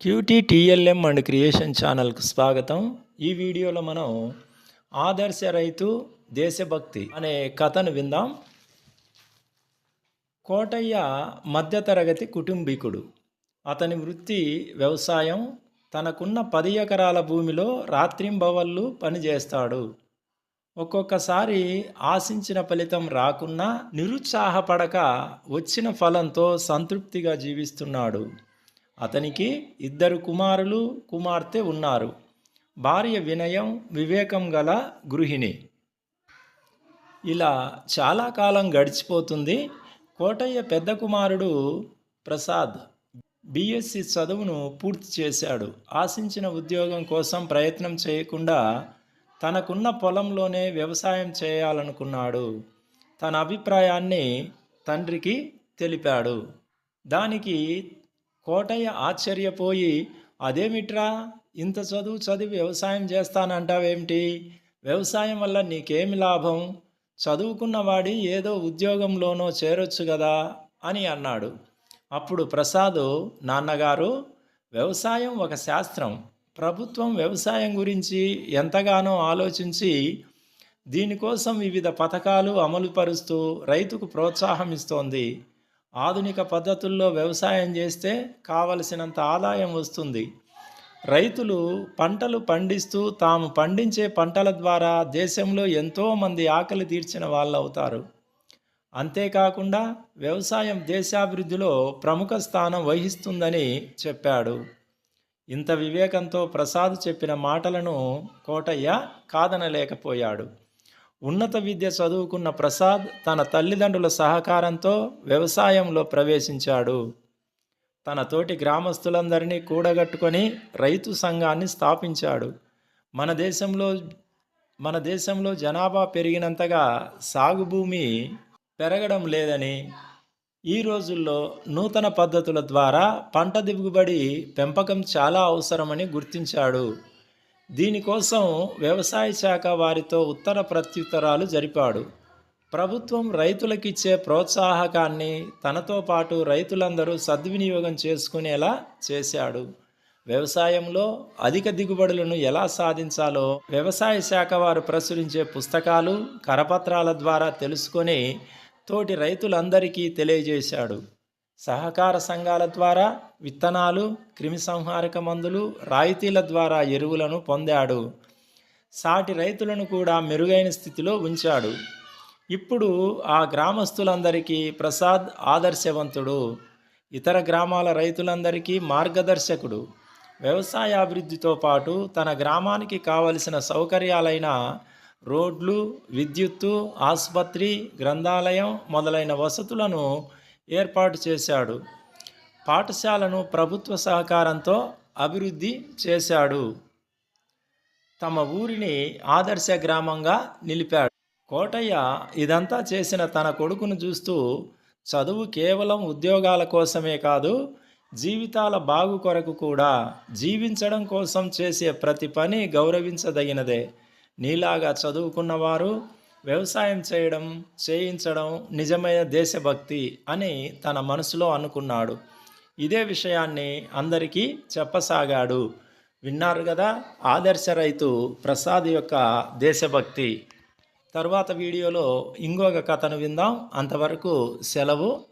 Cutie TLM and creation ఛానల్కు స్వాగతం. ఈ వీడియోలో మనం ఆదర్శ రైతు దేశభక్తి అనే కథను విందాం. కోటయ్య మధ్యతరగతి కుటుంబీకుడు. అతని వృత్తి వ్యవసాయం. తనకున్న పది ఎకరాల భూమిలో రాత్రింబవళ్ళు పనిచేస్తాడు. ఒక్కొక్కసారి ఆశించిన ఫలితం రాకున్నా నిరుత్సాహపడక వచ్చిన ఫలంతో సంతృప్తిగా జీవిస్తున్నాడు. అతనికి ఇద్దరు కుమారులు కుమార్తె ఉన్నారు. భార్య వినయం వివేకం గల గృహిణి. ఇలా చాలా కాలం గడిచిపోతుంది. కోటయ్య పెద్ద కుమారుడు ప్రసాద్ బీఎస్సీ చదువును పూర్తి చేశాడు. ఆశించిన ఉద్యోగం కోసం ప్రయత్నం చేయకుండా తనకున్న పొలంలోనే వ్యవసాయం చేయాలనుకున్నాడు. తన అభిప్రాయాన్ని తండ్రికి తెలిపాడు. దానికి కోటయ్య ఆశ్చర్యపోయి అదేమిట్రా? ఇంత చదువు చదివి వ్యవసాయం చేస్తానంటావేమిటి? వ్యవసాయం వల్ల నీకేమి లాభం? చదువుకున్నవాడి ఏదో ఉద్యోగంలోనో చేరొచ్చు కదా అని అన్నాడు. అప్పుడు ప్రసాద్ నాన్నగారు వ్యవసాయం ఒక శాస్త్రం. ప్రభుత్వం వ్యవసాయం గురించి ఎంతగానో ఆలోచించి దీనికోసం వివిధ పథకాలు అమలుపరుస్తూ రైతుకు ప్రోత్సాహం ఇస్తోంది. ఆధునిక పద్ధతుల్లో వ్యవసాయం చేస్తే కావలసినంత ఆదాయం వస్తుంది. రైతులు పంటలు పండిస్తూ తాము పండించే పంటల ద్వారా దేశంలో ఎంతోమంది ఆకలి తీర్చిన వాళ్ళు అవుతారు అంతేకాకుండా వ్యవసాయం దేశాభివృద్ధిలో ప్రముఖ స్థానం వహిస్తుందని చెప్పాడు. ఇంత వివేకంతో ప్రసాద్ చెప్పిన మాటలను కోటయ్య కాదనలేకపోయాడు. ఉన్నత విద్య చదువుకున్న ప్రసాద్ తన తల్లిదండ్రుల సహకారంతో వ్యవసాయంలో ప్రవేశించాడు. తన తోటి గ్రామస్తులందరినీ కూడగట్టుకొని రైతు సంఘాన్ని స్థాపించాడు. మన దేశంలో మన దేశంలో జనాభా పెరిగినంతగా సాగు భూమి పెరగడం లేదని ఈ రోజుల్లో నూతన పద్ధతుల ద్వారా పంట దిగుబడి పెంపకం చాలా అవసరమని గుర్తించాడు. దీనికోసం వ్యవసాయ శాఖ వారితో ఉత్తర ప్రత్యుత్తరాలు జరిపాడు. ప్రభుత్వం రైతులకిచ్చే ప్రోత్సాహకాన్ని తనతో పాటు రైతులందరూ సద్వినియోగం చేసుకునేలా చేశాడు. వ్యవసాయంలో అధిక దిగుబడులను ఎలా సాధించాలో వ్యవసాయ శాఖ వారు ప్రచురించే పుస్తకాలు కరపత్రాల ద్వారా తెలుసుకొని తోటి రైతులందరికీ తెలియజేశాడు. సహకార సంఘాల ద్వారా విత్తనాలు క్రిమిసంహారక మందులు రాయితీల ద్వారా ఎరువులను పొందాడు. సాటి రైతులను కూడా మెరుగైన స్థితిలో ఉంచాడు. ఇప్పుడు ఆ గ్రామస్తులందరికీ ప్రసాద్ ఆదర్శవంతుడు. ఇతర గ్రామాల రైతులందరికీ మార్గదర్శకుడు. వ్యవసాయ అభివృద్ధితో పాటు తన గ్రామానికి కావలసిన సౌకర్యాలైన రోడ్లు విద్యుత్తు ఆసుపత్రి గ్రంథాలయం మొదలైన వసతులను ఏర్పాటు చేశాడు. పాఠశాలను ప్రభుత్వ సహకారంతో అభివృద్ధి చేశాడు. తమ ఊరిని ఆదర్శ గ్రామంగా నిలిపాడు. కోటయ్య ఇదంతా చేసిన తన కొడుకును చూస్తూ చదువు కేవలం ఉద్యోగాల కోసమే కాదు జీవితాల బాగు కొరకు కూడా జీవించడం కోసం చేసే ప్రతి పని గౌరవించదగినదే. నీలాగా చదువుకున్నవారు వ్యవసాయం చేయడం చేయించడం నిజమైన దేశభక్తి అని తన మనసులో అనుకున్నాడు. ఇదే విషయాన్ని అందరికీ చెప్పసాగాడు. విన్నారు కదా ఆదర్శ రైతు ప్రసాద్ యొక్క దేశభక్తి. తర్వాత వీడియోలో ఇంకొక కథను విందాం. అంతవరకు సెలవు.